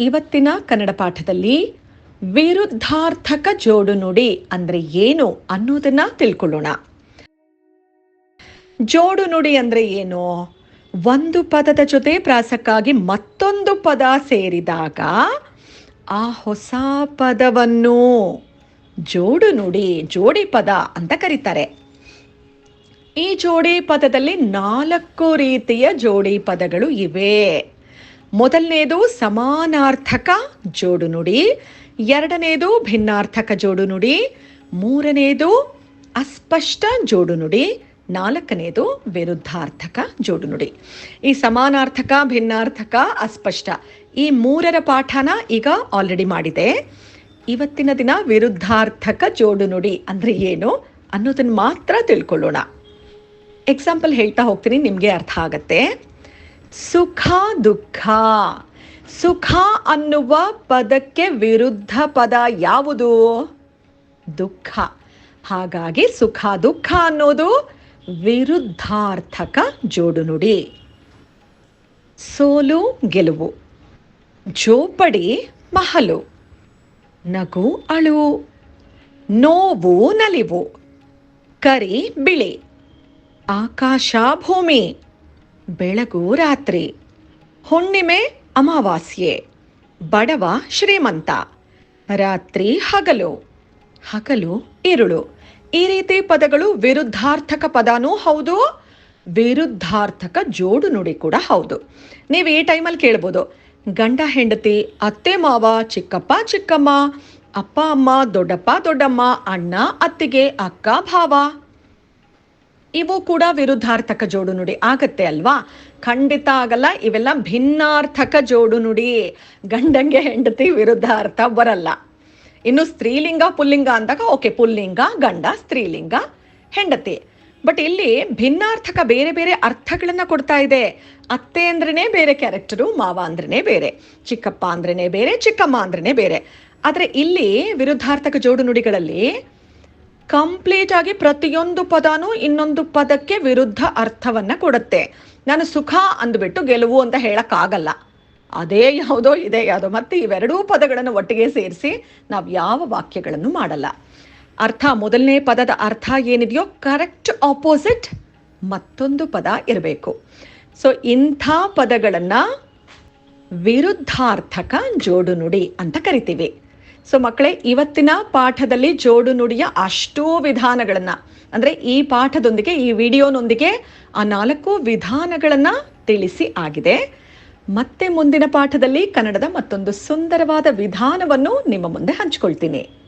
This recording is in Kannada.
ಇವತ್ತಿನ ಕನ್ನಡ ಪಾಠದಲ್ಲಿ ವಿರುದ್ಧಾರ್ಥಕ ಜೋಡು ನುಡಿ ಅಂದ್ರೆ ಏನು ಅನ್ನೋದನ್ನ ತಿಳ್ಕೊಳ್ಳೋಣ. ಜೋಡು ನುಡಿ ಅಂದ್ರೆ ಏನು? ಒಂದು ಪದದ ಜೊತೆ ಪ್ರಾಸಕ್ಕಾಗಿ ಮತ್ತೊಂದು ಪದ ಸೇರಿದಾಗ ಆ ಹೊಸ ಪದವನ್ನು ಜೋಡು ನುಡಿ, ಜೋಡಿ ಪದ ಅಂತ ಕರೀತಾರೆ. ಈ ಜೋಡಿ ಪದದಲ್ಲಿ ನಾಲ್ಕು ರೀತಿಯ ಜೋಡಿ ಪದಗಳು ಇವೆ. ಮೊದಲನೇದು ಸಮಾನಾರ್ಥಕ ಜೋಡು ನುಡಿ, ಎರಡನೇದು ಭಿನ್ನಾರ್ಥಕ ಜೋಡು ನುಡಿ, ಮೂರನೇದು ಅಸ್ಪಷ್ಟ ಜೋಡು ನುಡಿ, ನಾಲ್ಕನೇದು ವಿರುದ್ಧಾರ್ಥಕ ಜೋಡು ನುಡಿ. ಈ ಸಮಾನಾರ್ಥಕ, ಭಿನ್ನಾರ್ಥಕ, ಅಸ್ಪಷ್ಟ ಈ ಮೂರರ ಪಾಠನ ಈಗ ಆಲ್ರೆಡಿ ಮಾಡಿದೆ. ಇವತ್ತಿನ ದಿನ ವಿರುದ್ಧಾರ್ಥಕ ಜೋಡು ನುಡಿ ಅಂದ್ರೆ ಏನು ಅನ್ನೋದನ್ನು ಮಾತ್ರ ತಿಳ್ಕೊಳ್ಳೋಣ. ಎಕ್ಸಾಂಪಲ್ ಹೇಳ್ತಾ ಹೋಗ್ತೀನಿ, ನಿಮಗೆ ಅರ್ಥ ಆಗತ್ತೆ. ಸುಖ ದುಃಖ. ಸುಖ ಅನ್ನುವ ಪದಕ್ಕೆ ವಿರುದ್ಧ ಪದ ಯಾವುದು? ದುಃಖ. ಹಾಗಾಗಿ ಸುಖ ದುಃಖ ಅನ್ನೋದು ವಿರುದ್ಧಾರ್ಥಕ ಜೋಡು ನುಡಿ ಸೋಲು, ಗೆಲುವು. ಜೋಪಡಿ, ಮಹಲು. ನಗು, ಅಳು. ನೋವು, ನಲಿವು. ಕರಿ, ಬಿಳಿ. ಆಕಾಶ, ಭೂಮಿ. ಬೆಳಗು ರಾತ್ರಿ. ಹುಣ್ಣಿಮೆ ಅಮಾವಾಸ್ಯೆ. ಬಡವ ಶ್ರೀಮಂತ. ರಾತ್ರಿ ಹಗಲು. ಹಗಲು ಇರುಳು ಈ ರೀತಿ ಪದಗಳು ವಿರುದ್ಧಾರ್ಥಕ ಪದನೂ ಹೌದು, ವಿರುದ್ಧಾರ್ಥಕ ಜೋಡು ನುಡಿ ಕೂಡ ಹೌದು. ನೀವು ಈ ಟೈಮಲ್ಲಿ ಕೇಳ್ಬೋದು, ಗಂಡ, ಹೆಂಡತಿ, ಅತ್ತೆ, ಮಾವ, ಚಿಕ್ಕಪ್ಪ, ಚಿಕ್ಕಮ್ಮ, ಅಪ್ಪ, ಅಮ್ಮ, ದೊಡ್ಡಪ್ಪ, ದೊಡ್ಡಮ್ಮ, ಅಣ್ಣ, ಅತ್ತಿಗೆ, ಅಕ್ಕ, ಭಾವ. ಇವು ಕೂಡ ವಿರುದ್ಧಾರ್ಥಕ ಜೋಡು ನುಡಿ. ಆಗತ್ತೆ ಅಲ್ವಾ? ಖಂಡಿತ ಆಗಲ್ಲ. ಇವೆಲ್ಲ ಭಿನ್ನಾರ್ಥಕ ಜೋಡು ನುಡಿ. ಗಂಡಂಗೆ ಹೆಂಡತಿ ವಿರುದ್ಧ ಅರ್ಥ ಬರಲ್ಲ. ಇನ್ನು ಸ್ತ್ರೀಲಿಂಗ, ಪುಲ್ಲಿಂಗ ಅಂದಾಗ ಓಕೆ, ಪುಲ್ಲಿಂಗ, ಗಂಡ, ಸ್ತ್ರೀಲಿಂಗ, ಹೆಂಡತಿ. ಬಟ್ ಇಲ್ಲಿ ಭಿನ್ನಾರ್ಥಕ ಬೇರೆ ಬೇರೆ ಅರ್ಥಗಳನ್ನು ಕೊಡ್ತಾ ಇದೆ. ಅತ್ತೆ ಅಂದ್ರೇ ಬೇರೆ, ಕ್ಯಾರೆಕ್ಟರು ಮಾವ ಅಂದ್ರೇನೆ ಬೇರೆ, ಚಿಕ್ಕಪ್ಪ ಅಂದ್ರೇ ಬೇರೆ, ಚಿಕ್ಕಮ್ಮ ಅಂದ್ರೇ ಬೇರೆ. ಆದರೆ ಇಲ್ಲಿ ವಿರುದ್ಧಾರ್ಥಕ ಜೋಡು ನುಡಿಗಳಲ್ಲಿ ಕಂಪ್ಲೀಟ್ ಆಗಿ ಪ್ರತಿಯೊಂದು ಪದನೂ ಇನ್ನೊಂದು ಪದಕ್ಕೆ ವಿರುದ್ಧ ಅರ್ಥವನ್ನ ಕೊಡುತ್ತೆ. ನಾನು ಸುಖ ಅಂದ್ಬಿಟ್ಟು ಗೆಲುವು ಅಂತ ಹೇಳಕ್ಕಾಗಲ್ಲ. ಅದೇ ಯಾವುದೋ ಇದೇ ಯಾವುದೋ ಮತ್ತೆ ಇವೆರಡೂ ಪದಗಳನ್ನು ಒಟ್ಟಿಗೆ ಸೇರಿಸಿ ನಾವು ಯಾವ ವಾಕ್ಯಗಳನ್ನು ಮಾಡಲ್ಲ. ಅರ್ಥ, ಮೊದಲನೇ ಪದದ ಅರ್ಥ ಏನಿದೆಯೋ ಕರೆಕ್ಟ್ ಆಪೋಸಿಟ್ ಮತ್ತೊಂದು ಪದ ಇರಬೇಕು. ಸೊ ಇಂಥ ಪದಗಳನ್ನು ವಿರುದ್ಧಾರ್ಥಕ ಜೋಡು ನುಡಿ ಅಂತ ಕರಿತೀವಿ. ಸೊ ಮಕ್ಕಳೇ, ಇವತ್ತಿನ ಪಾಠದಲ್ಲಿ ಜೋಡು ನುಡಿಯ ಅಷ್ಟೂ ವಿಧಾನಗಳನ್ನು, ಅಂದರೆ ಈ ಪಾಠದೊಂದಿಗೆ, ಈ ವಿಡಿಯೋನೊಂದಿಗೆ ಆ ನಾಲ್ಕು ವಿಧಾನಗಳನ್ನು ತಿಳಿಸಿ ಆಗಿದೆ. ಮತ್ತೆ ಮುಂದಿನ ಪಾಠದಲ್ಲಿ ಕನ್ನಡದ ಮತ್ತೊಂದು ಸುಂದರವಾದ ವಿಧಾನವನ್ನು ನಿಮ್ಮ ಮುಂದೆ ಹಂಚ್ಕೊಳ್ತೀನಿ.